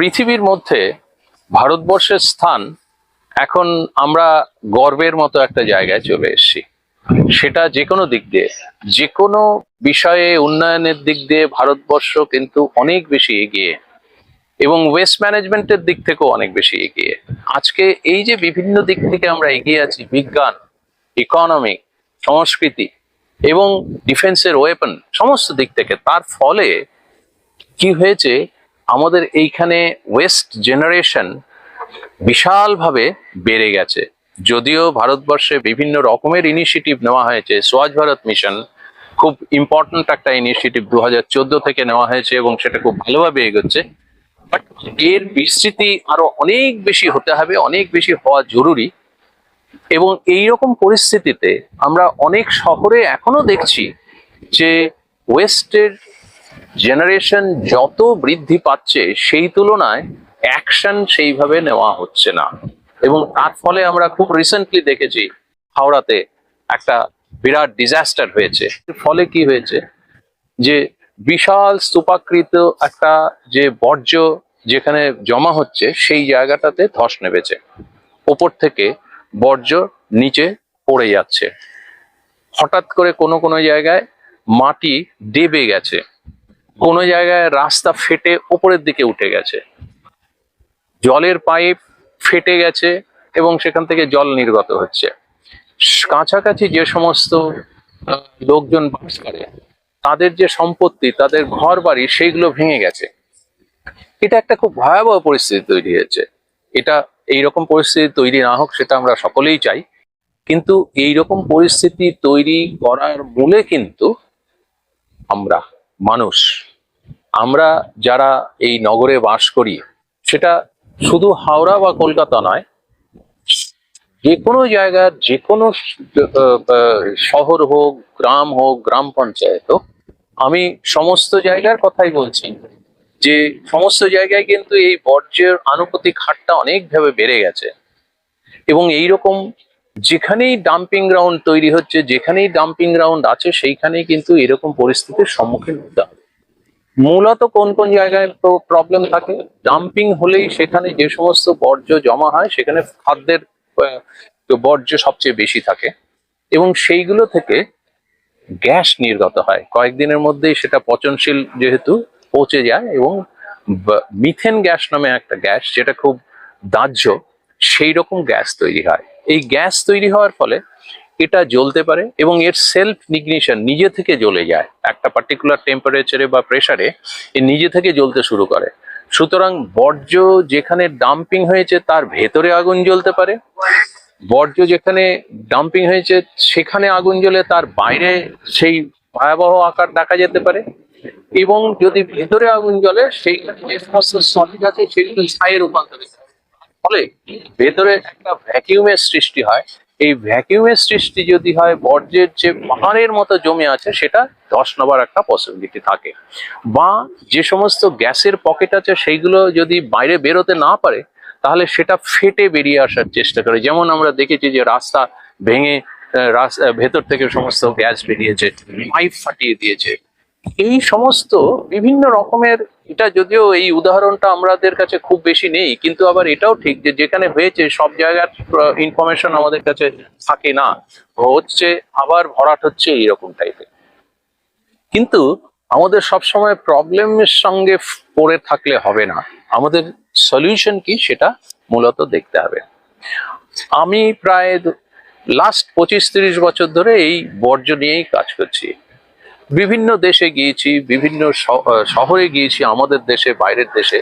পৃথিবীর মধ্যে ভারতবর্ষের স্থান এখন আমরা গর্বের মতো একটা জায়গায় চলে এসেছি। সেটা যে কোনো দিক দিয়ে যে কোনো বিষয়ে, উন্নয়নের দিক দিয়ে ভারতবর্ষ কিন্তু অনেক বেশি এগিয়ে এবং ওয়েস্ট ম্যানেজমেন্টের দিক থেকেও অনেক বেশি এগিয়ে। আজকে এই যে বিভিন্ন দিক থেকে আমরা এগিয়ে আছি, বিজ্ঞান ইকোনমি সংস্কৃতি এবং ডিফেন্সের ওয়েপন সমস্ত দিক থেকে, তার ফলে কি হয়েছে? আমাদের এইখানে ওয়েস্ট জেনারেশন বিশালভাবে বেড়ে গেছে। যদিও ভারতবর্ষে বিভিন্ন রকমের ইনিশিয়েটিভ নেওয়া হয়েছে স্বচ্ছ ভারত মিশন খুব ইম্পর্ট্যান্ট একটা ইনিশিয়েটিভ দু হাজার চোদ্দ থেকে নেওয়া হয়েছে এবং সেটা খুব ভালোভাবে এগোচ্ছে। বাট এর বিস্তৃতি আরও অনেক বেশি হতে হবে, অনেক বেশি হওয়া জরুরি। এবং এই রকম পরিস্থিতিতে আমরা অনেক শহরে এখনও দেখছি যে ওয়েস্টের জেনারেশন যত বৃদ্ধি পাচ্ছে, সেই তুলনায় অ্যাকশন সেইভাবে নেওয়া হচ্ছে না। এবং তার ফলে আমরা খুব রিসেন্টলি দেখেছি, হাওড়াতে একটা বিরাট ডিজাস্টার হয়েছে। ফলে কি হয়েছে? যে বিশাল স্তূপাকৃত একটা যে বর্জ্য যেখানে জমা হচ্ছে, সেই জায়গাটাতে ধস নেমেছে। ওপর থেকে বর্জ্য নিচে পড়ে যাচ্ছে। হঠাৎ করে কোনো কোনো জায়গায় মাটি দেবে গেছে। কোনো জায়গায় রাস্তা ফেটে ওপরের দিকে উঠে গেছে। জলের পাইপ ফেটে গেছে এবং সেখান থেকে জল নির্গত হচ্ছে। কাছাকাছি যে সমস্ত লোকজন বাস করে, তাদের যে সম্পত্তি, তাদের ঘর বাড়ি সেইগুলো ভেঙে গেছে। এটা একটা খুব ভয়াবহ পরিস্থিতি তৈরি হয়েছে। এটা এইরকম পরিস্থিতি তৈরি না হোক, সেটা আমরা সকলেই চাই। কিন্তু এইরকম পরিস্থিতি তৈরি করার মূলে কিন্তু আমরা মানুষ। আমরা যারা এই নগরে বাস করি, সেটা শুধু হাওড়া বা কলকাতা নয়, যে কোনো জায়গার, যে কোনো শহর হোক, গ্রাম হোক, গ্রাম পঞ্চায়েত হোক, আমি সমস্ত জায়গার কথাই বলছি যে সমস্ত জায়গায় কিন্তু এই বর্জ্যের আনুপাতিক হারটা অনেকভাবে বেড়ে গেছে। এবং এই রকম যেখানেই ডাম্পিং গ্রাউন্ড তৈরি হচ্ছে, যেখানেই ডাম্পিং গ্রাউন্ড আছে, সেইখানেই কিন্তু এরকম পরিস্থিতির সম্মুখীন হতে হবে। মূলত কোন কোন জায়গায় প্রবলেম থাকে? ডাম্পিং হলেই সেখানে যে সমস্ত বর্জ্য জমা হয়, সেখানে খাদ্যের বর্জ্য সবচেয়ে বেশি থাকে। এবং সেইগুলো থেকে গ্যাস নির্গত হয়। কয়েকদিনের মধ্যেই সেটা পচনশীল যেহেতু পচে যায় এবং মিথেন গ্যাস নামে একটা গ্যাস যেটা খুব দাহ্য সেই রকম গ্যাস তৈরি হয়। এই গ্যাস তৈরি হওয়ার ফলে এটা জ্বলতে পারে এবং এর সেলফ নিগনিশন নিজে থেকে জ্বলে যায়। একটা পার্টিকুলার টেম্পারেচারে বা প্রেশারে এ নিজে থেকে জ্বলতে শুরু করে। সুতরাং বর্জ্য যেখানে ডাম্পিং হয়েছে তার ভেতরে আগুন জ্বলতে পারে। বর্জ্য যেখানে ডাম্পিং হয়েছে সেখানে আগুন জ্বলে তার বাইরে সেই ভয়াবহ আকার দেখা যেতে পারে। এবং যদি ভেতরে আগুন জ্বলে আছে, সেগুলো রূপান্তরিত ফলে ভেতরে একটা ভ্যাকিউমের সৃষ্টি হয়। এই ভ্যাকিউমের সৃষ্টি যদি হয়, বর্জ্যের যে পাহাড়ের মতো জমে আছে, সেটা ধস নেবার একটা পসিবিলিটি থাকে। বা যে সমস্ত গ্যাসের পকেট আছে, সেইগুলো যদি বাইরে বেরোতে না পারে, তাহলে সেটা ফেটে বেরিয়ে আসার চেষ্টা করে। যেমন আমরা দেখেছি যে রাস্তা ভেঙে ভেতর থেকে সমস্ত গ্যাস বেরিয়েছে, পাইপ ফাটিয়ে দিয়েছে। এই সমস্ত বিভিন্ন রকমের এটা যদিও এই উদাহরণটা আমাদের কাছে খুব বেশি নেই, কিন্তু আবার এটাও ঠিক যে যেখানে হয়েছে সব জায়গার ইনফরমেশন আমাদের কাছে থাকে না। হচ্ছে আবার ভরাট হচ্ছে এইরকম টাইপের কিন্তু আমাদের সবসময় প্রবলেমের সঙ্গে পড়ে থাকলে হবে না। আমাদের সলিউশন কি সেটা মূলত দেখতে হবে। আমি প্রায় লাস্ট পঁচিশ তিরিশ বছর ধরে এই বর্জ্য নিয়েই কাজ করছি। বিভিন্ন দেশে গিয়েছি, বিভিন্ন শহরে গিয়েছি, আমাদের দেশে, বাইরের দেশে।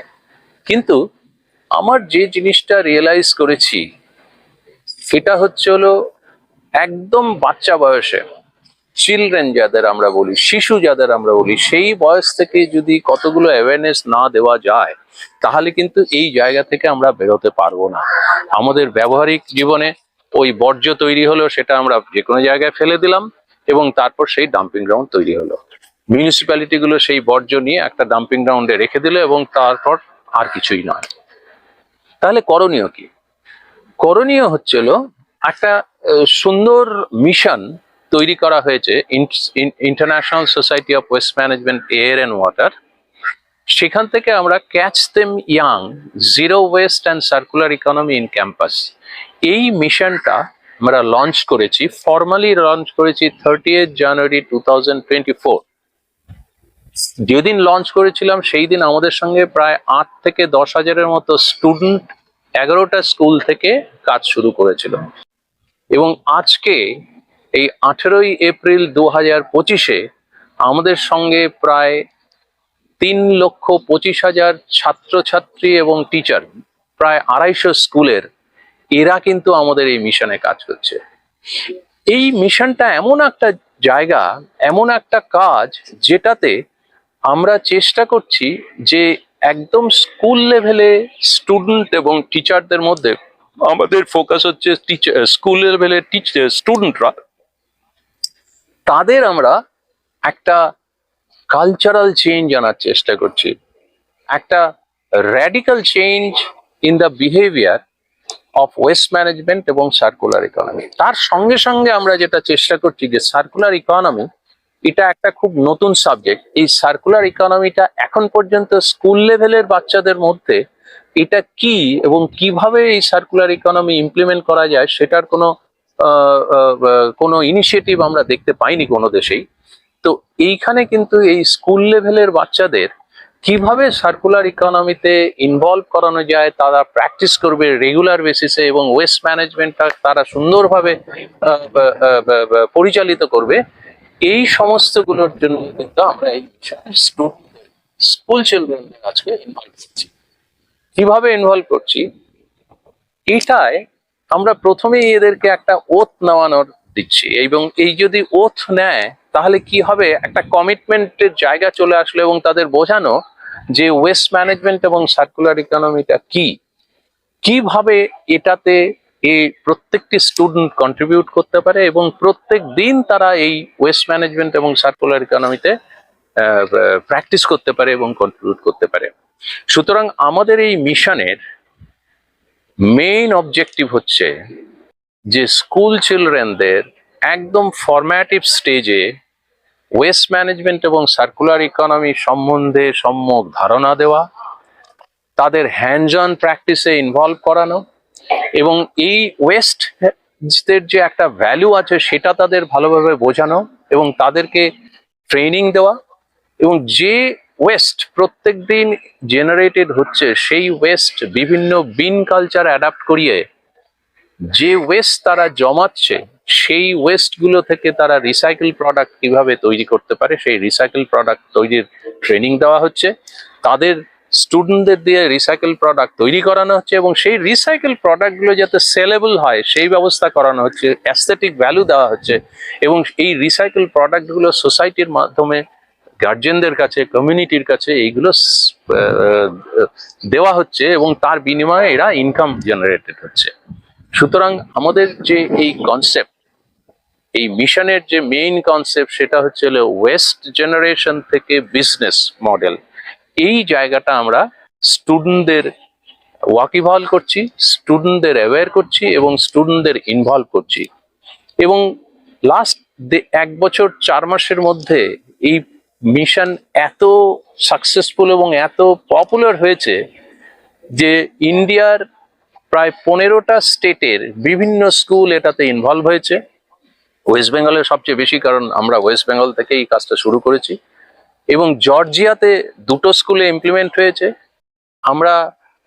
কিন্তু আমার যে জিনিসটা রিয়েলাইজ করেছি, সেটা হচ্ছে হলো একদম বাচ্চা বয়সে চিলড্রেন যাদের আমরা বলি, শিশু যাদের আমরা বলি, সেই বয়স থেকে যদি কতগুলো অ্যাওয়ারনেস না দেওয়া যায়, তাহলে কিন্তু এই জায়গা থেকে আমরা বেরোতে পারব না। আমাদের ব্যবহারিক জীবনে ওই বর্জ্য তৈরি হলো, সেটা আমরা যে কোনো জায়গায় ফেলে দিলাম এবং তারপর সেই ডাম্পিং গ্রাউন্ড তৈরি হলো। মিউনিসিপ্যালিটি গুলো সেই বর্জ্য নিয়ে একটা ডাম্পিং গ্রাউন্ডে রেখে দিল এবং তারপর আর কিছুই নয়। তাহলে করণীয় কি? করণীয় হচ্ছিল একটা সুন্দর মিশন তৈরি করা হয়েছে international society of waste management air and water সেখান থেকে আমরা catch them young zero waste and circular economy in campus এই মিশনটা আমরা লঞ্চ করেছি ফর্মালি লঞ্চ করেছি থার্টি জানুয়ারি টু যেদিন লঞ্চ করেছিলাম, সেই দিন আমাদের সঙ্গে প্রায় আট থেকে দশ হাজারের মতো স্টুডেন্ট এগারোটা স্কুল থেকে কাজ শুরু করেছিল। এবং আজকে এই আঠেরোই এপ্রিল দু হাজার পঁচিশে আমাদের সঙ্গে প্রায় তিন লক্ষ পঁচিশ হাজার ছাত্রছাত্রী এবং টিচার প্রায় আড়াইশো স্কুলের এরা কিন্তু আমাদের এই মিশনে কাজ করছে। এই মিশনটা এমন একটা জায়গা, এমন একটা কাজ যেটাতে আমরা চেষ্টা করছি যে একদম স্কুল লেভেলে স্টুডেন্ট এবং টিচারদের মধ্যে, আমাদের ফোকাস হচ্ছে টিচার স্কুল লেভেলের টিচার স্টুডেন্টরা, তাদের আমরা একটা কালচারাল চেঞ্জ আনার চেষ্টা করছি। একটা radical change in the behaviour of waste management এবং সার্কুলার ইকোনমি তার সঙ্গে সঙ্গে আমরা যেটা চেষ্টা করছি যে সার্কুলার ইকোনমি এটা একটা খুব নতুন সাবজেক্ট এই সার্কুলার ইকোনমিটা এখন পর্যন্ত স্কুল লেভেলের বাচ্চাদের মধ্যে এটা কি এবং কীভাবে এই সার্কুলার ইকোনমি ইমপ্লিমেন্ট করা যায় সেটার কোনো কোনো ইনিশিয়েটিভ আমরা দেখতে পাইনি কোনো দেশেই। তো এইখানে কিন্তু এই স্কুল লেভেলের বাচ্চাদের কীভাবে সার্কুলার ইকোনমিতে ইনভলভ করানো যায়, তারা প্র্যাকটিস করবে রেগুলার বেসিসে এবং ওয়েস্ট ম্যানেজমেন্টটা তারা সুন্দরভাবে পরিচালিত করবে, এই সমস্তগুলোর জন্য কিন্তু আমরা এই স্কুল চিলড্রেনদের আজকে ইনভলভ করছি। কীভাবে ইনভলভ করছি? এটায় আমরা প্রথমেই এদেরকে একটা ওত নেওয়ানোর দিচ্ছি। এবং এই যদি ওথ নেয়, তাহলে কি হবে? একটা কমিটমেন্টের জায়গা চলে আসলো এবং তাদের বোঝানো যে ওয়েস্ট ম্যানেজমেন্ট এবং সার্কুলার ইকোনমিটা কি? কীভাবে এটাতে এই প্রত্যেকটি স্টুডেন্ট কন্ট্রিবিউট করতে পারে এবং প্রত্যেক দিন তারা এই ওয়েস্ট ম্যানেজমেন্ট এবং সার্কুলার ইকোনমিতে প্র্যাকটিস করতে পারে এবং কন্ট্রিবিউট করতে পারে। সুতরাং আমাদের এই মিশনের মেইন অবজেক্টিভ হচ্ছে যে স্কুল চিলড্রেনদের একদম ফরম্যাটিভ স্টেজে ওয়েস্ট ম্যানেজমেন্ট এবং সার্কুলার ইকোনমি সম্বন্ধে সম্যক ধারণা দেওয়া, তাদের হ্যান্ডস অন প্র্যাকটিসে ইনভলভ করানো এবং এই ওয়েস্ট দের যে একটা ভ্যালু আছে সেটা তাদের ভালোভাবে বোঝানো এবং তাদেরকে ট্রেনিং দেওয়া এবং যে ওয়েস্ট প্রত্যেক দিন জেনারেটেড হচ্ছে, সেই ওয়েস্ট বিভিন্ন বিন কালচার অ্যাডাপ্ট করিয়ে যে ওয়েস্ট তারা জমাচ্ছে, সেই ওয়েস্টগুলো থেকে তারা রিসাইকেল প্রোডাক্ট কীভাবে তৈরি করতে পারে, সেই রিসাইকেল প্রোডাক্ট তৈরির ট্রেনিং দেওয়া হচ্ছে। তাদের স্টুডেন্টদের দিয়ে রিসাইকেল প্রোডাক্ট তৈরি করানো হচ্ছে এবং সেই রিসাইকেল প্রোডাক্টগুলো যাতে সেলেবল হয়, সেই ব্যবস্থা করানো হচ্ছে অ্যাস্থেটিক ভ্যালু দেওয়া হচ্ছে এবং এই রিসাইকেল প্রোডাক্টগুলো সোসাইটির মাধ্যমে গার্জেনদের কাছে কমিউনিটির কাছে এইগুলো দেওয়া হচ্ছে এবং তার বিনিময়ে এরা ইনকাম জেনারেটেড হচ্ছে। সুতরাং আমাদের যে এই কনসেপ্ট এই মিশনের যে মেইন কনসেপ্ট সেটা হচ্ছে ওয়েস্ট জেনারেশন থেকে বিজনেস মডেল এই জায়গাটা আমরা স্টুডেন্টদের ওয়াকিবহাল করছি স্টুডেন্টদের অ্যাওয়্যার করছি এবং স্টুডেন্টদের ইনভলভ করছি। এবং লাস্ট এক বছর, চার মাসের মধ্যে এই মিশন এত সাকসেসফুল এবং এত পপুলার হয়েছে যে ইন্ডিয়ার প্রায় পনেরোটা স্টেটের বিভিন্ন স্কুল এটাতে ইনভলভ হয়েছে। ওয়েস্ট বেঙ্গলের সবচেয়ে বেশি, কারণ আমরা ওয়েস্ট বেঙ্গল থেকে এই কাজটা শুরু করেছি। এবং জর্জিয়াতে দুটো স্কুলে ইমপ্লিমেন্ট হয়েছে। আমরা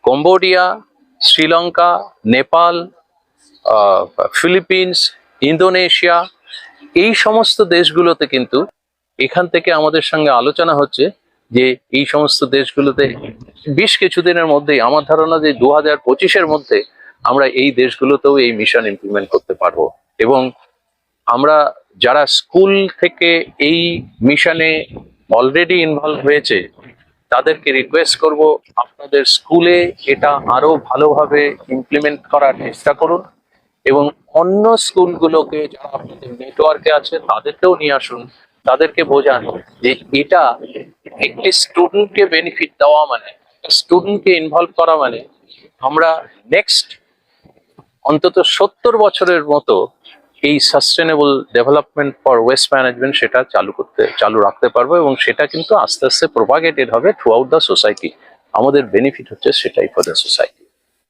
Cambodia Sri Lanka Nepal Philippines Indonesia এই সমস্ত দেশগুলোতে কিন্তু এখান থেকে আমাদের সঙ্গে আলোচনা হচ্ছে। যে এই সমস্ত দেশগুলোতে বেশ কিছুদিনের মধ্যেই, আমার ধারণা যে দু হাজার পঁচিশের মধ্যে আমরা এই দেশগুলোতেও এই মিশন ইমপ্লিমেন্ট করতে পারব। এবং আমরা যারা স্কুল থেকে এই মিশনে অলরেডি ইনভলভ হয়েছে, তাদেরকে রিকোয়েস্ট করব আপনাদের স্কুলে এটা আরও ভালোভাবে ইমপ্লিমেন্ট করার চেষ্টা করুন। এবং অন্য স্কুলগুলোকে যারা আপনাদের নেটওয়ার্কে আছে, তাদেরকেও নিয়ে আসুন। তাদেরকে বোঝান যে এটা একটি স্টুডেন্টকে বেনিফিট দেওয়া মানে স্টুডেন্টকে ইনভলভ করা মানে আমরা নেক্সট অন্তত সত্তর বছরের মতো এই sustainable development for waste management সেটা চালু করতে, চালু রাখতে পারব এবং সেটা কিন্তু আস্তে আস্তে প্রোপাগেটেড হবে থ্রু আউট দ্য সোসাইটি আমাদের বেনিফিট হচ্ছে সেটাই ফর দ্য সোসাইটি